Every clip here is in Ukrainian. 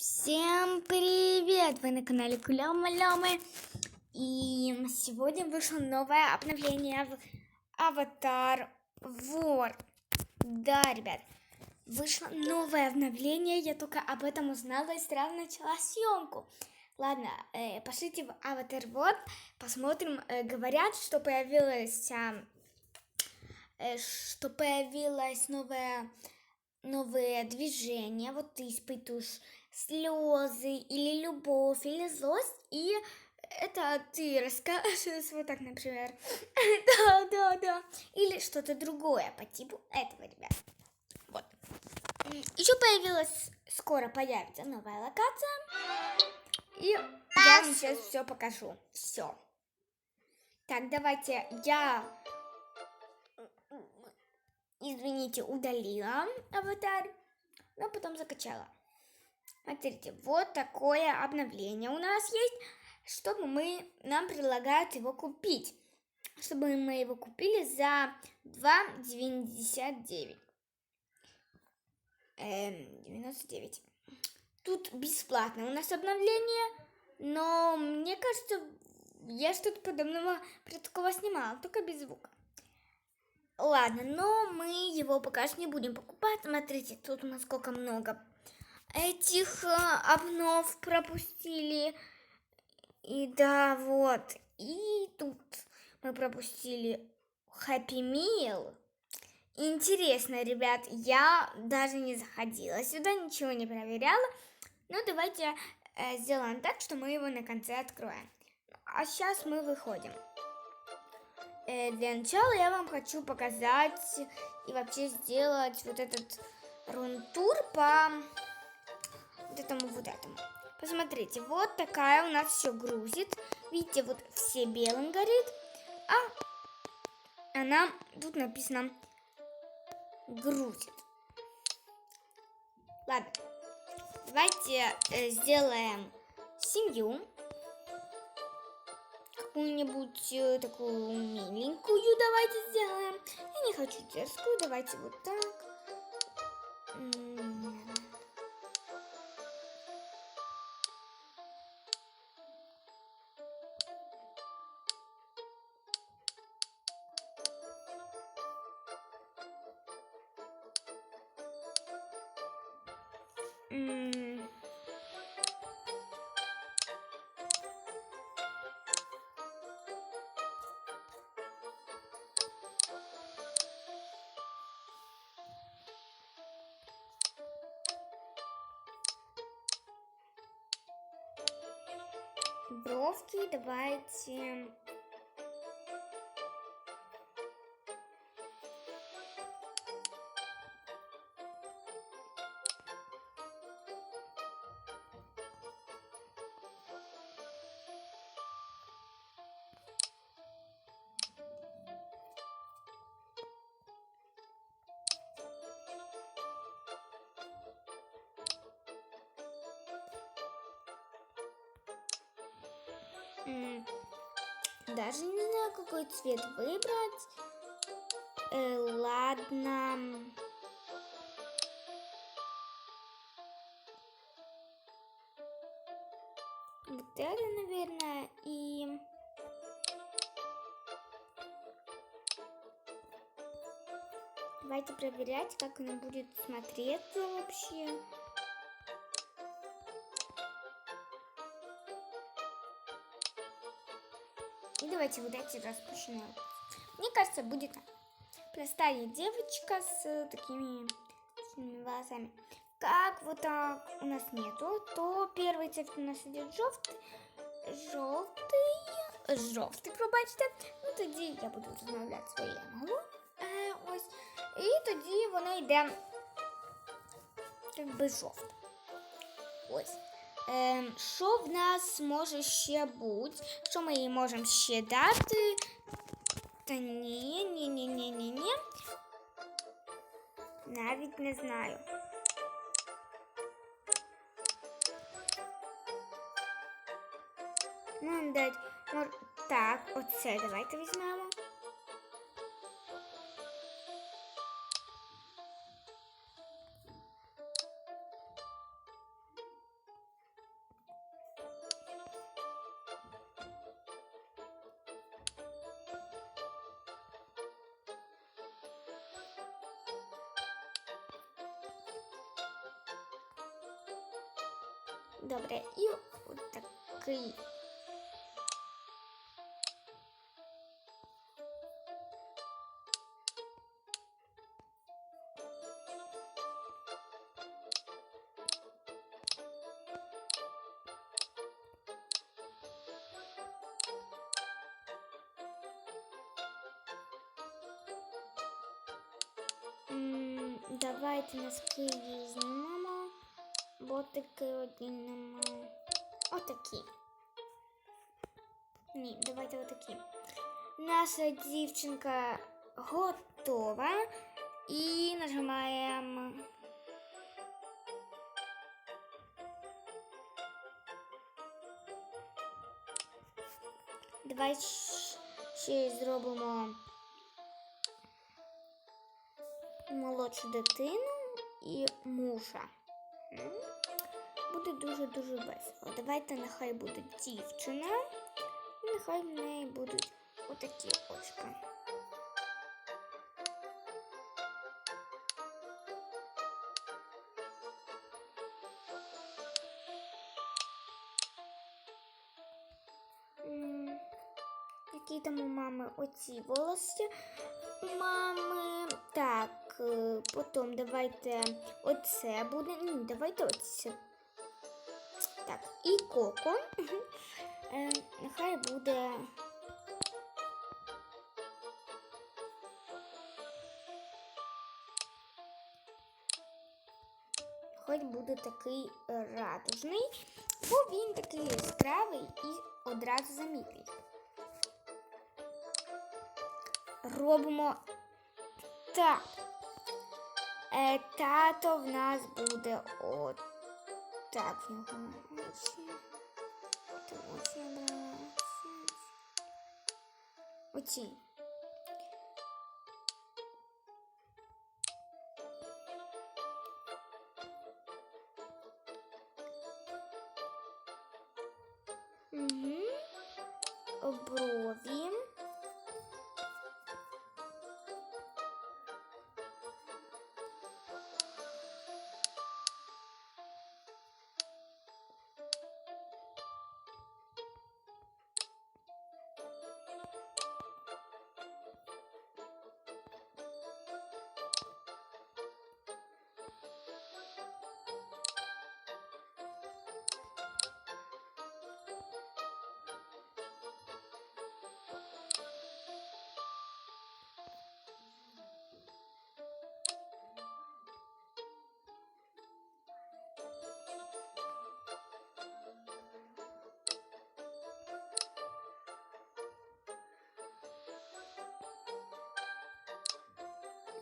Всем привет! Вы на канале Кулямы Лямы. И сегодня вышло новое обновление в Аватар Вор. Да, ребят, вышло новое обновление. Я только об этом узнала и сразу начала съемку. Ладно, э, пошлите в Аватар Вор, посмотрим. Э, говорят, что появилась, а, э, что появилась новая новые движения, вот ты испытываешь слезы или любовь или злость, и это ты расскажешь вот так, например, да, да, да, или что-то другое по типу этого, ребят. Вот. Еще появилась, скоро появится новая локация, и я вам сейчас все покажу, все. Так, давайте я извините, удалила аватар, но потом закачала. Смотрите, вот такое обновление у нас есть, чтобы мы, нам предлагают его купить. Чтобы мы его купили за 2,99. Эм, 99. Тут бесплатно у нас обновление, но мне кажется, я что-то подобного про такого снимала, только без звука. Ладно, но мы его пока что не будем покупать. Смотрите, тут у нас сколько много этих э, обнов пропустили. И да, вот. И тут мы пропустили Happy Meal. Интересно, ребят, я даже не заходила сюда, ничего не проверяла. Но давайте э, сделаем так, что мы его на конце откроем. А сейчас мы выходим. Э, для начала я вам хочу показать и вообще сделать вот этот рун-тур по этому вот этому. Посмотрите, вот такая у нас все грузит. Видите, вот все белым горит. А она, тут написано, грузит. Ладно, давайте э, сделаем семью какую-нибудь э, такую миленькую давайте сделаем. Я не хочу дерзкую, давайте вот так. Бровки давайте Даже не знаю, какой цвет выбрать. Э, ладно. Вот это, наверное, и... Давайте проверять, как она будет смотреться вообще. давайте вот эти распущенные. Мне кажется, будет простая девочка с такими синими волосами. Как вот так у нас нету, то первый цвет у нас идет жовтий. Жовтий. Жовтий, пробачте. Ну тоді я буду розмовляти своєю мовою. Е, ось. І тоді вона йде якби жовта. Ось. Ем, що в нас може ще бути? Що ми їй можемо ще дати? Та ні, ні, ні, ні, ні, ні. Навіть не знаю. Ну, дать. Так, оце давайте візьмемо. Добре, і от такий. М, Давайте носки візьмемо, бо таки один. Отакі. Ні, давайте отакі. Наша дівчинка готова. І нажимаємо. Давай ще зробимо молодшу дитину і мужа. Буде дуже-дуже весело. Давайте нехай буде дівчина. І нехай в неї будуть отакі очки. Які там у мами оці волосся? Мами. Так, е, потім давайте оце буде. Ні, давайте оце. Так, і коко. Е, Нехай буде. Хоч буде такий радужний, бо він такий яскравий і одразу замітний. Робимо так. Е, тато в нас буде от так в. Та очі я брала. Оці.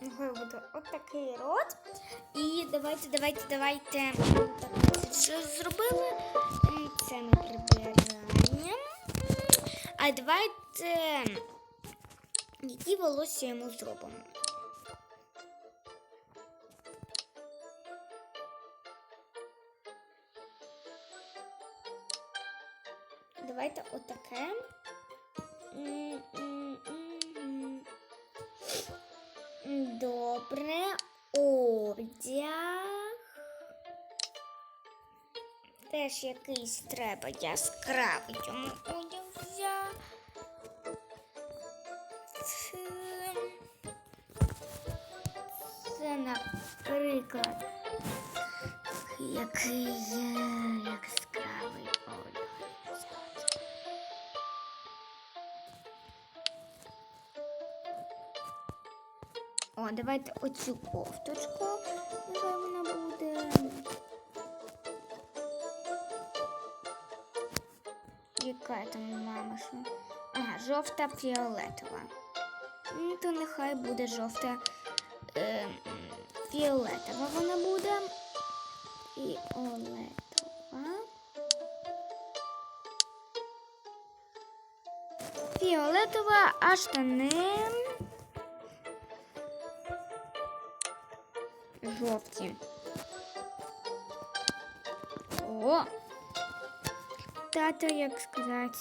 Нехай буде отакий рот. І давайте, давайте, давайте. Це зробили. Це ми прибираємо. А давайте. Які волосся йому зробимо? Теж якийсь треба яскравий йому одяг взяти. Це, наприклад, який є яскравий одяг. О, давайте оцю кофточку. Яка там у мами що? Ага, жовта фіолетова. Ну, то нехай буде жовта е, фіолетова вона буде. Фіолетова. Фіолетова, а штани. Жовті. О! Тато, як сказати.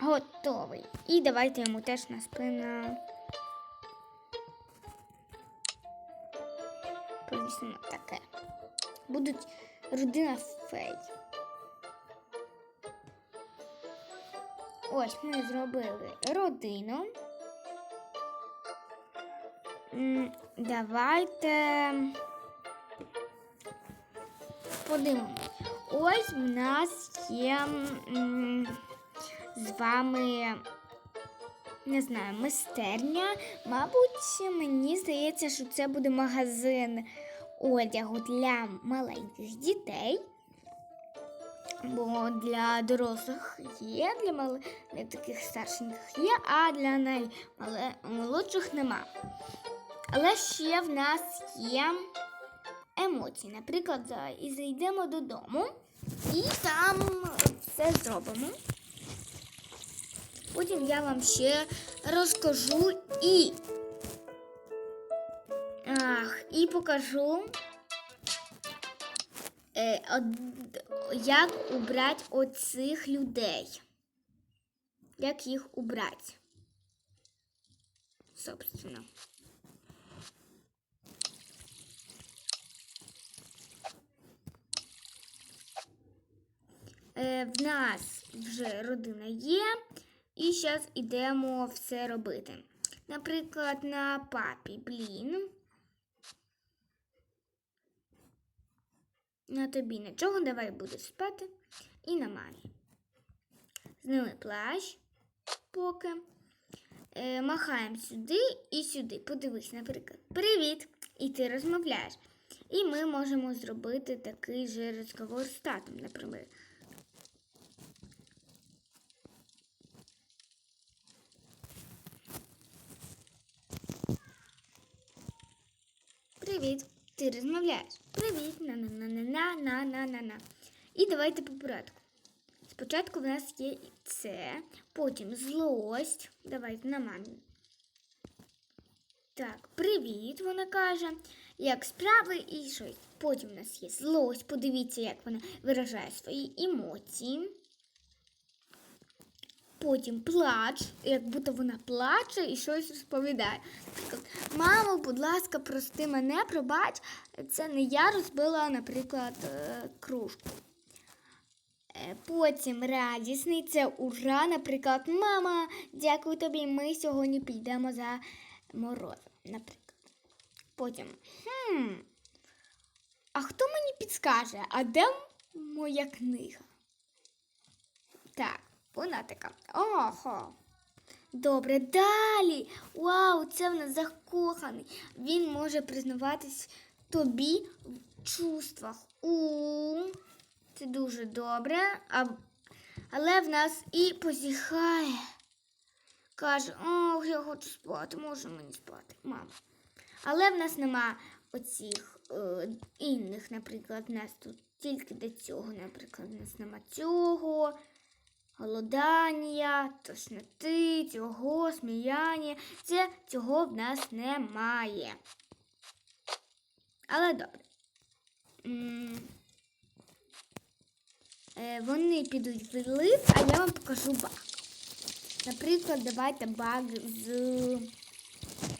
Готовий. І давайте йому теж на спину. Повісимо таке. Будуть родина фей. Ось ми зробили родину. Давайте подивимось. Ось в нас є з вами, не знаю, майстерня. Мабуть, мені здається, що це буде магазин одягу для маленьких дітей. Бо для дорослих є, для, мал... для таких старшеньких є, а для наймолодших нема. Але ще в нас є емоції. Наприклад, і зайдемо додому і там все зробимо. Потім я вам ще розкажу і. Ах, і покажу, е, як убрати оцих людей. Як їх убрати. Собственно. В нас вже родина є, і зараз йдемо все робити. Наприклад, на папі, блін. На тобі нічого, давай будеш спати. І на мамі. Зняли плащ поки. Е, махаємо сюди і сюди. Подивись, наприклад, привіт! І ти розмовляєш. І ми можемо зробити такий же розговор з татом, наприклад. Привіт. Ти розмовляєш. Привіт. На-на-на-на-на-на-на-на. І давайте по порядку. Спочатку в нас є це, потім злость. Давайте на мамі. Так, привіт, вона каже. Як справи і щось. Потім у нас є злость. Подивіться, як вона виражає свої емоції. Потім плач, як будто вона плаче і щось розповідає. Мамо, будь ласка, прости мене, пробач, це не я розбила, наприклад, е, кружку. Е, Потім радісний це ура, наприклад, мама, дякую тобі, ми сьогодні підемо за морозом, наприклад. Потім, хм, а хто мені підскаже, а де моя книга? Так, вона. Ого. Добре, далі. Вау, це в нас закоханий. Він може признаватись тобі в чувствах. У, це дуже добре. А, але в нас і позіхає. Каже, ох, я хочу спати, може мені спати, мама. Але в нас нема оцих е, інних, наприклад, в нас тут тільки до цього, наприклад, в нас нема цього голодання, тошноти, цього, сміяння. Це цього в нас немає. Але добре. Е, Вони підуть в лист, а я вам покажу баг. Наприклад, давайте баг з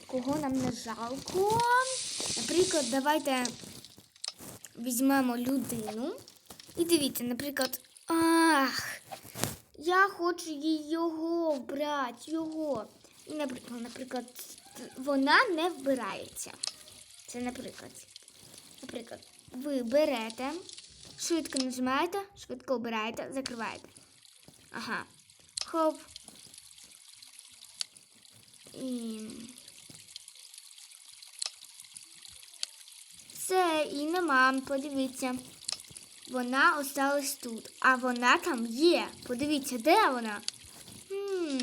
кого нам не жалко. Наприклад, давайте візьмемо людину. І дивіться, наприклад, ах, їй його вбрати, його. Наприклад, наприклад, вона не вбирається. Це наприклад. Наприклад, ви берете, швидко нажимаєте, швидко обираєте, закриваєте. Ага. Хоп. І... Все, і нема, подивіться. Вона осталась тут, а вона там є. Подивіться, де вона? Хм,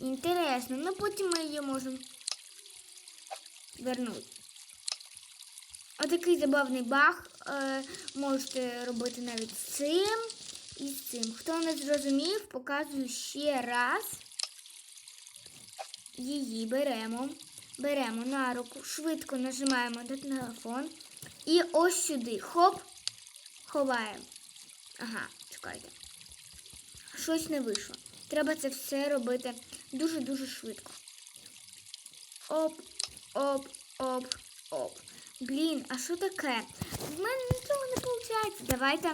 інтересно. Ну потім ми її можемо вернути. Отакий забавний баг е, можете робити навіть з цим і з цим. Хто не зрозумів, показую ще раз. Її беремо. Беремо на руку, швидко нажимаємо на телефон. І ось сюди. Хоп. Ховаємо. Ага, чекайте. Щось не вийшло. Треба це все робити дуже-дуже швидко. Оп, оп, оп, оп. Блін, а що таке? В мене нічого не виходить. Давайте.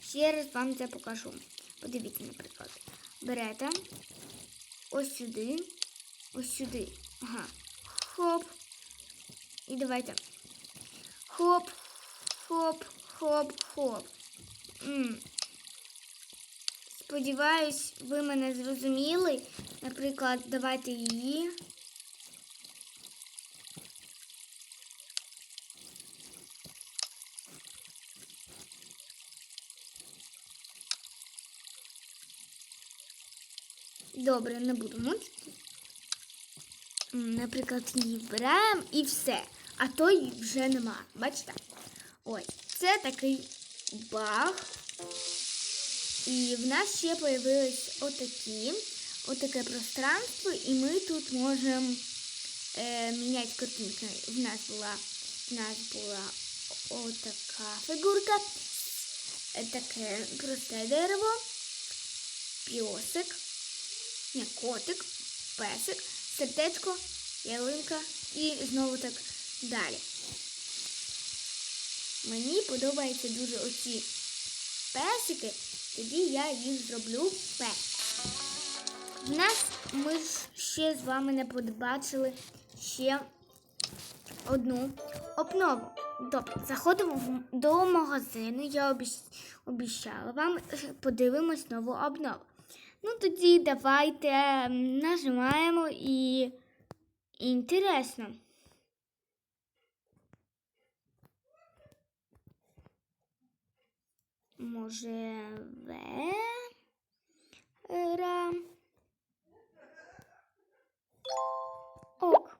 Ще раз вам це покажу. Подивіться, наприклад. Берете ось сюди, ось сюди. Ага. Хоп. І давайте. Хоп, хоп, хоп, хоп. м Сподіваюсь, ви мене зрозуміли. Наприклад, давайте її. Добре, не буду. Наприклад, її вбираємо і все. А то її вже нема. Бачите? Ось, це такий баг. І в нас ще появились отакі, отаке пространство, і ми тут можемо е, міняти картинки. В нас була, в нас була отака фігурка, е, таке просте дерево, піосик, котик, песик, сердечко, ялинка і знову так далі. Мені подобаються дуже оці песики, тоді я їх зроблю пес. В нас ми ще з вами не побачили ще одну обнову. Тобто, заходимо до магазину, я обіщ- обіщала вам, подивимось нову обнову. Ну тоді давайте нажимаємо і інтересно. możliwe ra. Ok.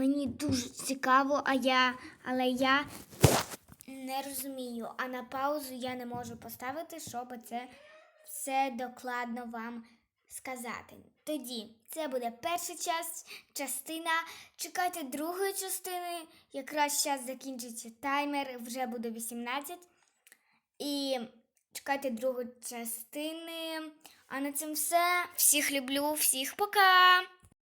Мені дуже цікаво, а я, але я не розумію. А на паузу я не можу поставити, щоб це все докладно вам сказати. Тоді це буде перша час, частина. Чекайте другої частини. Якраз зараз закінчиться таймер, вже буде 18. І чекайте другої частини. А на цьому все. Всіх люблю, всіх пока!